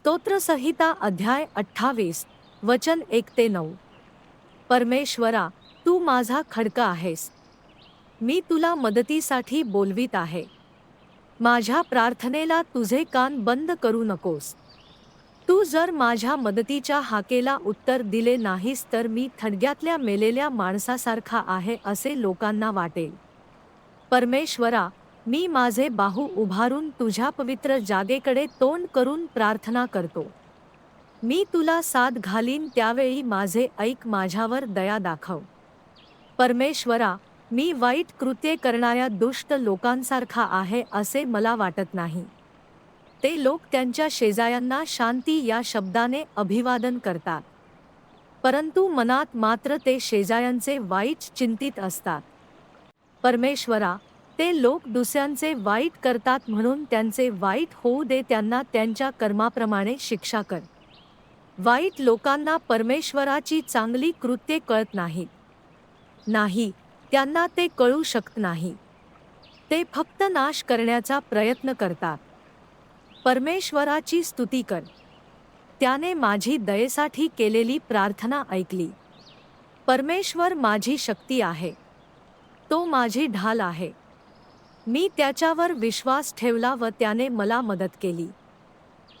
स्तोत्रसंहिता अध्याय अठ्ठावीस वचन एक ते नऊ. परमेश्वरा तू माझा खडका आहेस. मी तुला मदतीसाठी बोलवीत आहे. माझ्या प्रार्थनेला तुझे कान बंद करू नकोस. तू जर माझ्या मदतीच्या हाकेला उत्तर दिले नाहीस तर मी थडग्यातल्या मेलेल्या माणसासारखा आहे असे लोकांना वाटेल. परमेश्वरा मी माझे बाहू उभारून तुझ्या पवित्र जागेकडे तोंड करून प्रार्थना करतो. मी तुला साथ घालीन त्यावेळी माझे ऐक माझ्यावर दया दाखव. परमेश्वरा मी वाईट कृत्ये करणाऱ्या दुष्ट लोकांसारखा आहे असे मला वाटत नाही. ते लोक त्यांच्या शेजाऱ्यांना शांती या शब्दाने अभिवादन करतात. परंतु मनात मात्र ते शेजाऱ्यांचे वाईट चिंतित असतात. परमेश्वरा ते लोक दुसऱ्यांचे वाईट करतात म्हणून त्यांचे वाईट होऊ दे त्यांना त्यांच्या कर्माप्रमाणे शिक्षा कर. वाईट लोकांना परमेश्वराची चांगली कृत्ये कळत नाहीत नाही त्यांना ते कळू शकत नाही. ते फक्त नाश करण्याचा प्रयत्न करतात. परमेश्वराची स्तुती कर. त्याने माझी दयेसाठी केलेली प्रार्थना ऐकली. परमेश्वर माझी शक्ती आहे. तो माझी ढाल आहे. मी त्याच्यावर विश्वास ठेवला व त्याने मला मदत केली.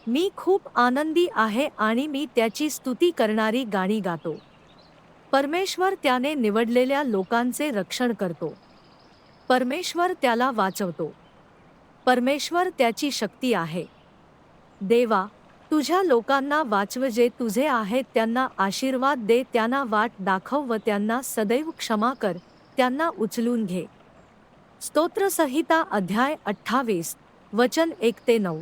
मी खूप आनंदी आहे आणि मी त्याची स्तुती करणारी गाणी गातो. परमेश्वर त्याने निवडलेल्या लोकांचे रक्षण करतो. परमेश्वर त्याला वाचवतो. परमेश्वर त्याची शक्ती आहे. देवा तुझ्या लोकांना वाचव जे तुझे आहेत त्यांना आशीर्वाद दे त्यांना वाट दाखव व त्यांना सदैव क्षमा कर त्यांना उचलून घे. स्तोत्रसंहिता अध्याय अठ्ठावीस वचन एक ते नऊ.